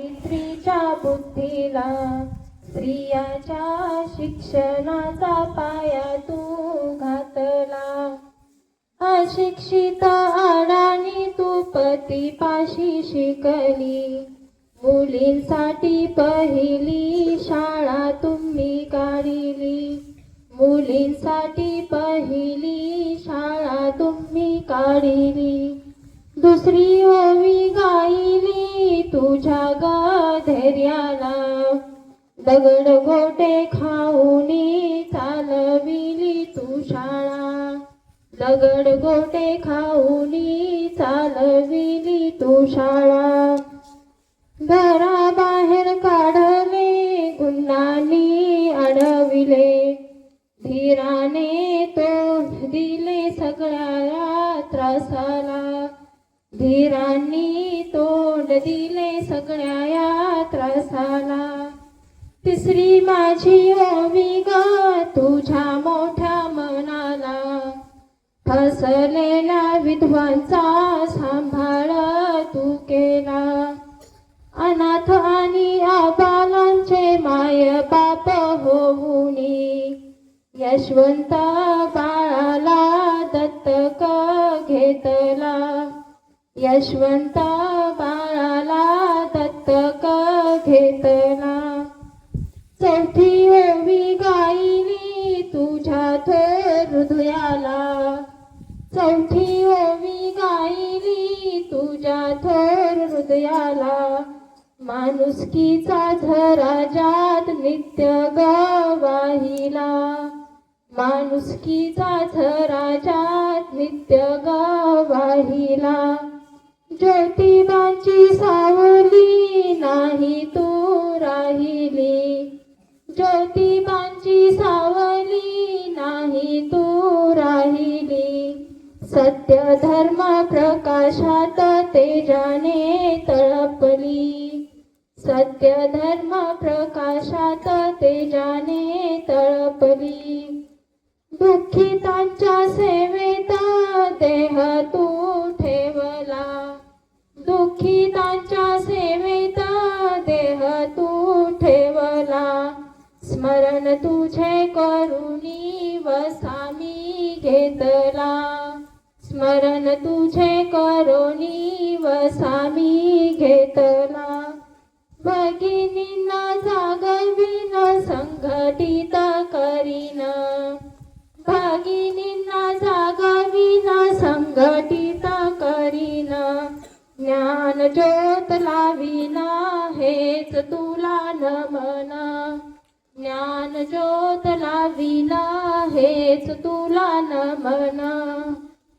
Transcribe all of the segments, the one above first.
स्त्रीच्या बुद्धीला स्त्रियाच्या शिक्षणाचा पाया तू घातला. अशिक्षित अडाणी तू पतीपाशी शिकली. मुलींसाठी पहिली शाळा तुम्ही काढली. मुलींसाठी पहिली शाळा तुम्ही काढली. दुसरी ओवी गाई तुझ्या गाधैर्याला दगड गोटे खाऊनी चालविली तू शाळा. दगड गोटे खाऊनी चालविली तू शाळा. घराबाहेर काढले गुन्हानी अडविले. धीराने तोंड दिले सगळ्या त्रासाला. धीरांनी तोंड दिले सगळ्या या त्रासाला तिसरी माझी ओवी ग तुझ्या मोठ्या मनाला. हसलेला विधवांचा सांभाळ तू केला. अनाथ आणि आबालांचे माय बाप होऊनी. यशवंत बाळाला दत्तक घेत यशवंत बाळाला दत्तक घेतला चौथी ओवी गायली तुझ्या थोर हृदयाला. चौथी ओवी गायली तुझ्या थोर हृदयाला. माणुसकीचा झराजात नित्य गवाहिला. माणुसकीचा झराजात नित्य गवाहिला. ज्योतिबाची सावली नाही तू राहिली. ज्योतिबांची सावली नाही तू राहिली. सत्य धर्म प्रकाशात तेजाने तळपली. सत्य धर्म प्रकाशात तुझे करुणी वसामी घेतला. स्मरण तुझे करुणी वसामी घेतला. भगिनींना जागविन संघटित करीन. भगिनींना जागविन संघटित करीन. ज्ञान ज्योत लाविना हेच तुला नमना. ज्ञान ज्योत लावीन हेच तुला नमन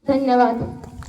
धन्यवाद.